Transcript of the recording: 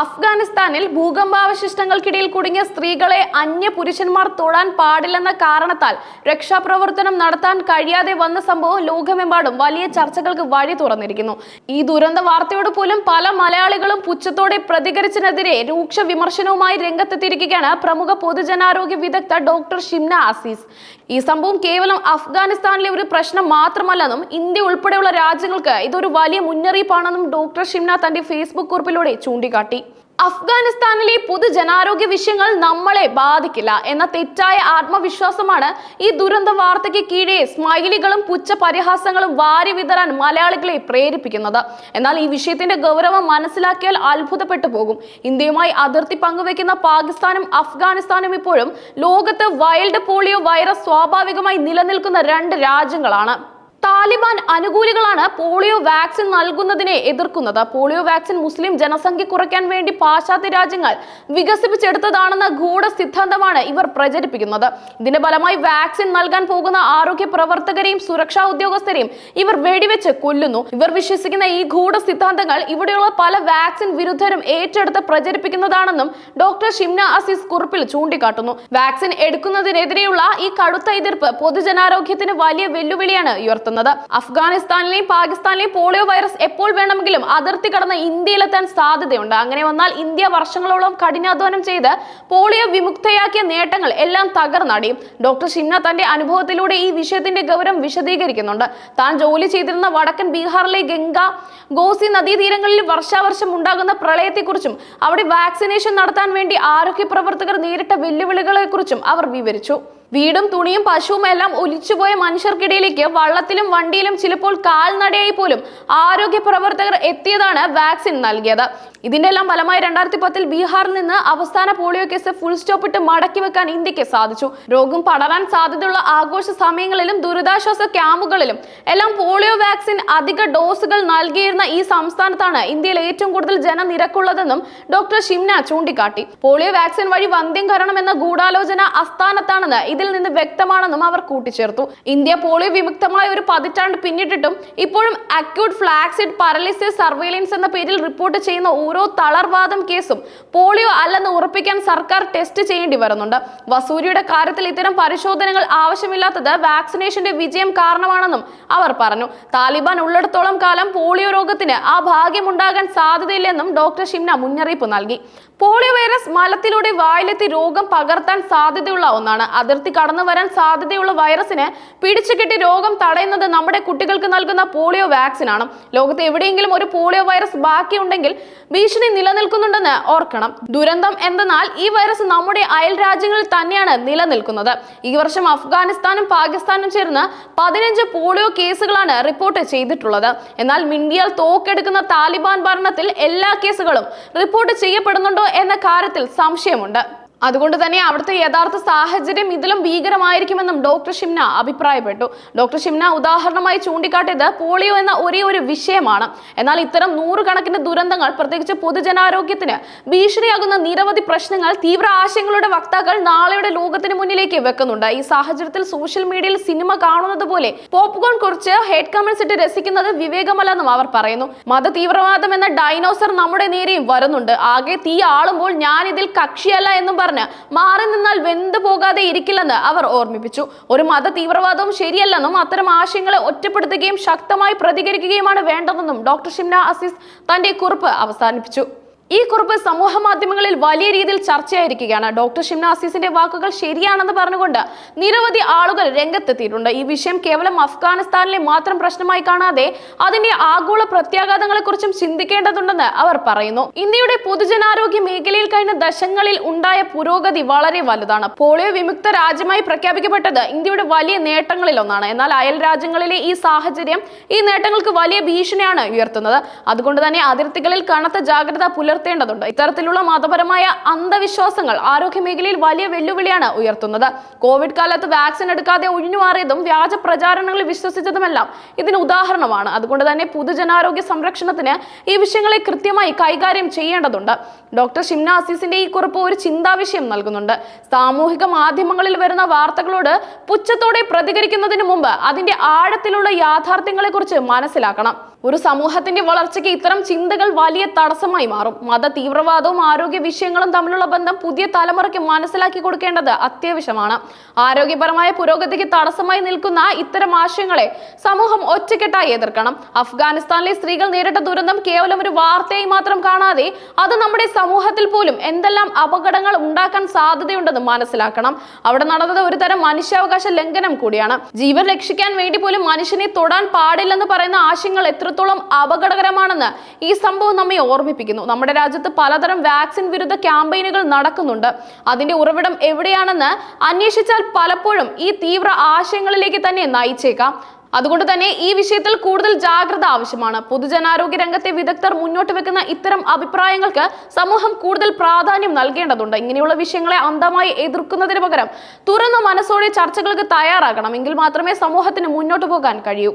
അഫ്ഗാനിസ്ഥാനിൽ ഭൂകമ്പാവശിഷ്ടങ്ങൾക്കിടയിൽ കുടുങ്ങിയ സ്ത്രീകളെ അന്യ പുരുഷന്മാർ തൊടാൻ പാടില്ലെന്ന കാരണത്താൽ രക്ഷാപ്രവർത്തനം നടത്താൻ കഴിയാതെ വന്ന സംഭവം ലോകമെമ്പാടും വലിയ ചർച്ചകൾക്ക് വഴി തുറന്നിരിക്കുന്നു. ഈ ദുരന്ത വാർത്തയോട് പോലും പല മലയാളികളും പുച്ഛത്തോടെ പ്രതികരിച്ചതിനെതിരെ രൂക്ഷ വിമർശനവുമായി രംഗത്തെത്തിയിരിക്കുകയാണ് പ്രമുഖ പൊതുജനാരോഗ്യ വിദഗ്ധ ഡോക്ടർ ഷിംന അസീസ്. ഈ സംഭവം കേവലം അഫ്ഗാനിസ്ഥാനിലെ ഒരു പ്രശ്നം മാത്രമല്ലെന്നും ഇന്ത്യ ഉൾപ്പെടെയുള്ള രാജ്യങ്ങൾക്ക് ഇതൊരു വലിയ മുന്നറിയിപ്പാണെന്നും ഡോക്ടർ ഷിംന തന്റെ ഫേസ്ബുക്ക് കുറിപ്പിലൂടെ ചൂണ്ടിക്കാട്ടി. അഫ്ഗാനിസ്ഥാനിലെ പൊതുജനാരോഗ്യ വിഷയങ്ങൾ നമ്മളെ ബാധിക്കില്ല എന്ന തെറ്റായ ആത്മവിശ്വാസമാണ് ഈ ദുരന്ത വാർത്തയ്ക്ക് കീഴെ സ്മൈലികളും പുച്ഛ പരിഹാസങ്ങളും വാരി വിതരാൻ മലയാളികളെ പ്രേരിപ്പിക്കുന്നത്. എന്നാൽ ഈ വിഷയത്തിന്റെ ഗൗരവം മനസ്സിലാക്കിയാൽ അത്ഭുതപ്പെട്ടു പോകും. ഇന്ത്യയുമായി അതിർത്തി പങ്കുവെക്കുന്ന പാകിസ്ഥാനും അഫ്ഗാനിസ്ഥാനും ഇപ്പോഴും ലോകത്ത് വൈൽഡ് പോളിയോ വൈറസ് സ്വാഭാവികമായി നിലനിൽക്കുന്ന രണ്ട് രാജ്യങ്ങളാണ്. താലിബാൻ അനുകൂലികളാണ് പോളിയോ വാക്സിൻ നൽകുന്നതിനെ എതിർക്കുന്നത്. പോളിയോ വാക്സിൻ മുസ്ലിം ജനസംഖ്യ കുറയ്ക്കാൻ വേണ്ടി പാശ്ചാത്യ രാജ്യങ്ങൾ വികസിപ്പിച്ചെടുത്തതാണെന്ന ഗൂഢ സിദ്ധാന്തമാണ് ഇവർ പ്രചരിപ്പിക്കുന്നത്. ഇതിന്റെ ഫലമായി വാക്സിൻ നൽകാൻ പോകുന്ന ആരോഗ്യ പ്രവർത്തകരെയും സുരക്ഷാ ഉദ്യോഗസ്ഥരെയും ഇവർ വെടിവെച്ച് കൊല്ലുന്നു. ഇവർ വിശ്വസിക്കുന്ന ഈ ഗൂഢ സിദ്ധാന്തങ്ങൾ ഇവിടെയുള്ള പല വാക്സിൻ വിരുദ്ധരും ഏറ്റെടുത്ത് പ്രചരിപ്പിക്കുന്നതാണെന്നും ഡോക്ടർ ഷിംന അസീസ് കുറിപ്പിൽ ചൂണ്ടിക്കാട്ടുന്നു. വാക്സിൻ എടുക്കുന്നതിനെതിരെയുള്ള ഈ കടുത്ത എതിർപ്പ് പൊതുജനാരോഗ്യത്തിന് വലിയ വെല്ലുവിളിയാണ് ഉയർത്തുന്നത്. അഫ്ഗാനിസ്ഥാനിലെയും പാകിസ്ഥാനിലെയും പോളിയോ വൈറസ് എപ്പോൾ വേണമെങ്കിലും അതിർത്തി കടന്ന് ഇന്ത്യയിലെത്താൻ സാധ്യതയുണ്ട്. അങ്ങനെ വന്നാൽ ഇന്ത്യ വർഷങ്ങളോളം കഠിനാധ്വാനം ചെയ്ത് പോളിയോ വിമുക്തയാക്കിയ നേട്ടങ്ങൾ എല്ലാം തകർന്നടിയും ഡോക്ടർ ഷിംന തന്റെ അനുഭവത്തിലൂടെ ഈ വിഷയത്തിന്റെ ഗൗരവം വിശദീകരിക്കുന്നുണ്ട്. താൻ ജോലി ചെയ്തിരുന്ന വടക്കൻ ബീഹാറിലെ ഗംഗ ഗോസി നദീതീരങ്ങളിൽ വർഷാവർഷം ഉണ്ടാകുന്ന പ്രളയത്തെക്കുറിച്ചും അവിടെ വാക്സിനേഷൻ നടത്താൻ വേണ്ടി ആരോഗ്യ പ്രവർത്തകർ നേരിട്ട വെല്ലുവിളികളെക്കുറിച്ചും അവർ വിവരിച്ചു. വീടും തുണിയും പശുവും എല്ലാം ഒലിച്ചുപോയ മനുഷ്യർക്കിടയിലേക്ക് വള്ളത്തിലും വണ്ടിയിലും ചിലപ്പോൾ കാൽനടയായി പോലും ആരോഗ്യ പ്രവർത്തകർ എത്തിയതാണ് വാക്സിൻ നൽകിയത്. ഇതിന്റെ എല്ലാം ഫലമായി രണ്ടായിരത്തി പത്തിൽ ബീഹാറിൽ നിന്ന് അവസാന പോളിയോ കേസ് ഫുൾ സ്റ്റോപ്പ് ഇട്ട് മടക്കി വെക്കാൻ ഇന്ത്യയ്ക്ക് സാധിച്ചു. രോഗം പടരാൻ സാധ്യതയുള്ള ആഘോഷ സമയങ്ങളിലും ദുരിതാശ്വാസ ക്യാമ്പുകളിലും എല്ലാം പോളിയോ വാക്സിൻ അധിക ഡോസുകൾ നൽകിയിരുന്ന ഈ സംസ്ഥാനത്താണ് ഇന്ത്യയിൽ ഏറ്റവും കൂടുതൽ ജനനിരക്കുള്ളതെന്നും ഡോക്ടർ ഷിംന ചൂണ്ടിക്കാട്ടി. പോളിയോ വാക്സിൻ വഴി വന്ധ്യം കരണമെന്ന ഗൂഢാലോചന അസ്ഥാനത്താണെന്ന് ഇതിൽ നിന്ന് വ്യക്തമാണെന്നും അവർ കൂട്ടിച്ചേർത്തു. ഇന്ത്യ പോളിയോ വിമുക്തമായ ഒരു പതിറ്റാണ്ട് പിന്നിട്ടിട്ടും ഇപ്പോഴും അക്യൂട്ട് ഫ്ലാക്സിഡ് പാരലിസിസ് സർവൈലൻസ് എന്ന പേരിൽ റിപ്പോർട്ട് ചെയ്യുന്ന ഓരോ തളർവാദം കേസും പോളിയോ അല്ലെന്ന് ഉറപ്പിക്കാൻ സർക്കാർ ടെസ്റ്റ് ചെയ്യേണ്ടി വരുന്നുണ്ട്. വസൂരിയുടെ കാര്യത്തിൽ ഇത്തരം പരിശോധനകൾ ആവശ്യമില്ലാത്തത് വാക്സിനേഷന്റെ വിജയം കാരണമാണെന്നും അവർ പറഞ്ഞു. താലിബാൻ ഉള്ളിടത്തോളം കാലം പോളിയോ രോഗത്തിന് ആ ഭാഗ്യമുണ്ടാകാൻ സാധ്യതയില്ലെന്നും ഡോക്ടർ ഷിംന മുന്നറിയിപ്പ് നൽകി. പോളിയോ വൈറസ് മലത്തിലൂടെ വായിലെത്തി രോഗം പകർത്താൻ സാധ്യതയുള്ള ഒന്നാണ്. അതിർത്തി കടന്നു വരാൻ സാധ്യതയുള്ള വൈറസിനെ പിടിച്ചുകെട്ടി രോഗം തടയുന്നത് നമ്മുടെ കുട്ടികൾക്ക് നൽകുന്ന പോളിയോ വാക്സിൻ ആണ്. ലോകത്ത് എവിടെയെങ്കിലും ഒരു പോളിയോ വൈറസ് ബാക്കിയുണ്ടെങ്കിൽ ഭീഷണി നിലനിൽക്കുന്നുണ്ടെന്ന് ഓർക്കണം. ദുരന്തം എന്തെന്നാൽ ഈ വൈറസ് നമ്മുടെ അയൽ രാജ്യങ്ങളിൽ തന്നെയാണ് നിലനിൽക്കുന്നത്. ഈ വർഷം അഫ്ഗാനിസ്ഥാനും പാകിസ്ഥാനും ചേർന്ന് പതിനഞ്ച് പോളിയോ കേസുകളാണ് റിപ്പോർട്ട് ചെയ്തിട്ടുള്ളത്. എന്നാൽ മിണ്ടിയാൽ തോക്കെടുക്കുന്ന താലിബാൻ ഭരണത്തിൽ എല്ലാ കേസുകളും റിപ്പോർട്ട് ചെയ്യപ്പെടുന്നുണ്ടോ എന്ന കാര്യത്തിൽ സംശയമുണ്ട്. അതുകൊണ്ട് തന്നെ അവിടുത്തെ യഥാർത്ഥ സാഹചര്യം ഇതിലും ഭീകരമായിരിക്കുമെന്നും ഡോക്ടർ ഷിംന അഭിപ്രായപ്പെട്ടു. ഡോക്ടർ ഷിംന ഉദാഹരണമായി ചൂണ്ടിക്കാട്ടിയത് പോളിയോ എന്ന ഒരേ ഒരു വിഷയമാണ്. എന്നാൽ ഇത്തരം നൂറുകണക്കിന് ദുരന്തങ്ങൾ പ്രത്യേകിച്ച് പൊതുജനാരോഗ്യത്തിന് ഭീഷണിയാകുന്ന നിരവധി പ്രശ്നങ്ങൾ തീവ്ര ആശയങ്ങളുടെ വക്താക്കൾ നാളെയുടെ ലോകത്തിന് മുന്നിലേക്ക് വെക്കുന്നുണ്ട്. ഈ സാഹചര്യത്തിൽ സോഷ്യൽ മീഡിയയിൽ സിനിമ കാണുന്നത് പോലെ പോപ്കോൺ കുറിച്ച് ഹെഡ് കമന്റ്സ് ഇട്ട് രസിക്കുന്നത് വിവേകമല്ലെന്നും അവർ പറയുന്നു. മത തീവ്രവാദം എന്ന ഡൈനോസർ നമ്മുടെ നേരെയും വരുന്നുണ്ട്. ആകെ തീ ആളുമ്പോൾ ഞാൻ ഇതിൽ കക്ഷിയല്ല എന്നും പറഞ്ഞ് മാറി നിന്നാൽ വെന്തു പോകാതെ ഇരിക്കില്ലെന്ന് അവർ ഓർമ്മിപ്പിച്ചു. ഒരു മത തീവ്രവാദവും ശരിയല്ലെന്നും അത്തരം ആശയങ്ങളെ ഒറ്റപ്പെടുത്തുകയും ശക്തമായി പ്രതികരിക്കുകയുമാണ് വേണ്ടതെന്നും ഡോക്ടർ ഷിംന അസീസ് തന്റെ കുറിപ്പ് അവസാനിപ്പിച്ചു. ഈ കുറിപ്പ് സമൂഹ മാധ്യമങ്ങളിൽ വലിയ രീതിയിൽ ചർച്ചയായിരിക്കുകയാണ്. ഡോക്ടർ ഷിംന അസീസിന്റെ വാക്കുകൾ ശരിയാണെന്ന് പറഞ്ഞുകൊണ്ട് നിരവധി ആളുകൾ രംഗത്തെത്തിയിട്ടുണ്ട്. ഈ വിഷയം കേവലം അഫ്ഗാനിസ്ഥാനിലെ മാത്രം പ്രശ്നമായി കാണാതെ അതിന്റെ ആഗോള പ്രത്യാഘാതങ്ങളെ കുറിച്ചും ചിന്തിക്കേണ്ടതുണ്ടെന്ന് അവർ പറയുന്നു. ഇന്ത്യയുടെ പൊതുജനാരോഗ്യ മേഖലയിൽ കഴിഞ്ഞ ദശങ്ങളിൽ ഉണ്ടായ പുരോഗതി വളരെ വലുതാണ്. പോളിയോ വിമുക്ത രാജ്യമായി പ്രഖ്യാപിക്കപ്പെട്ടത് ഇന്ത്യയുടെ വലിയ നേട്ടങ്ങളിൽ ഒന്നാണ്. എന്നാൽ അയൽ രാജ്യങ്ങളിലെ ഈ സാഹചര്യം ഈ നേട്ടങ്ങൾക്ക് വലിയ ഭീഷണിയാണ് ഉയർത്തുന്നത്. അതുകൊണ്ട് തന്നെ അതിർത്തികളിൽ കനത്ത ജാഗ്രത പുലർത്തേണ്ടതുണ്ട് ഇത്തരത്തിലുള്ള മതപരമായ അന്ധവിശ്വാസങ്ങൾ ആരോഗ്യ മേഖലയിൽ വലിയ വെല്ലുവിളിയാണ് ഉയർത്തുന്നത്. കോവിഡ് കാലത്ത് വാക്സിൻ എടുക്കാതെ ഒഴിഞ്ഞുമാറിയതും വ്യാജ പ്രചാരണങ്ങളിൽ വിശ്വസിച്ചതുമെല്ലാം ഇതിന് ഉദാഹരണമാണ്. അതുകൊണ്ട് തന്നെ പൊതുജനാരോഗ്യ സംരക്ഷണത്തിന് ഈ വിഷയങ്ങളെ കൃത്യമായി കൈകാര്യം ചെയ്യേണ്ടതുണ്ട്. ഡോക്ടർ ഷിംന അസീസിന്റെ ഈ കുറിപ്പ് ഒരു ചിന്താവിഷയം നൽകുന്നുണ്ട്. സാമൂഹിക മാധ്യമങ്ങളിൽ വരുന്ന വാർത്തകളോട് പുച്ഛത്തോടെ പ്രതികരിക്കുന്നതിന് മുമ്പ് അതിന്റെ ആഴത്തിലുള്ള യാഥാർത്ഥ്യങ്ങളെക്കുറിച്ച് മനസ്സിലാക്കണം. ഒരു സമൂഹത്തിന്റെ വളർച്ചയ്ക്ക് ഇത്തരം ചിന്തകൾ വലിയ തടസ്സമായി മാറും. മത തീവ്രവാദവും ആരോഗ്യ വിഷയങ്ങളും തമ്മിലുള്ള ബന്ധം പുതിയ തലമുറയ്ക്ക് മനസ്സിലാക്കി കൊടുക്കേണ്ടത് അത്യാവശ്യമാണ്. ആരോഗ്യപരമായ പുരോഗതിക്ക് തടസ്സമായി നിൽക്കുന്ന ഇത്തരം ആശയങ്ങളെ സമൂഹം ഒറ്റക്കെട്ടായി എതിർക്കണം. അഫ്ഗാനിസ്ഥാനിലെ സ്ത്രീകൾ നേരിട്ട ദുരന്തം കേവലം ഒരു വാർത്തയായി മാത്രം കാണാതെ അത് നമ്മുടെ സമൂഹത്തിൽ പോലും എന്തെല്ലാം അപകടങ്ങൾ ഉണ്ടാക്കാൻ സാധ്യതയുണ്ടെന്ന് മനസ്സിലാക്കണം. അവിടെ നടന്നത് ഒരു തരം മനുഷ്യാവകാശ ലംഘനം കൂടിയാണ്. ജീവൻ രക്ഷിക്കാൻ വേണ്ടി പോലും മനുഷ്യനെ തൊടാൻ പാടില്ലെന്ന് പറയുന്ന ആശയങ്ങൾ എത്രത്തോളം അപകടകരമാണെന്ന് ഈ സംഭവം നമ്മെ ഓർമ്മിപ്പിക്കുന്നു. നമ്മുടെ രാജ്യത്ത് പലതരം വാക്സിൻ വിരുദ്ധ ക്യാമ്പയിനുകൾ നടക്കുന്നുണ്ട്. അതിന്റെ ഉറവിടം എവിടെയാണെന്ന് അന്വേഷിച്ചാൽ പലപ്പോഴും ഈ തീവ്ര ആശയങ്ങളിലേക്ക് തന്നെ നയിച്ചേക്കാം. അതുകൊണ്ട് തന്നെ ഈ വിഷയത്തിൽ കൂടുതൽ ജാഗ്രത ആവശ്യമാണ്. പൊതുജനാരോഗ്യ രംഗത്തെ വിദഗ്ധർ മുന്നോട്ട് വെക്കുന്ന ഇത്തരം അഭിപ്രായങ്ങൾക്ക് സമൂഹം കൂടുതൽ പ്രാധാന്യം നൽകേണ്ടതുണ്ട്. ഇങ്ങനെയുള്ള വിഷയങ്ങളെ അന്ധമായി എതിർക്കുന്നതിന് പകരം തുറന്ന മനസ്സോടെ ചർച്ചകൾക്ക് തയ്യാറാകണം. എങ്കിൽ മാത്രമേ സമൂഹത്തിന് മുന്നോട്ട് പോകാൻ കഴിയൂ.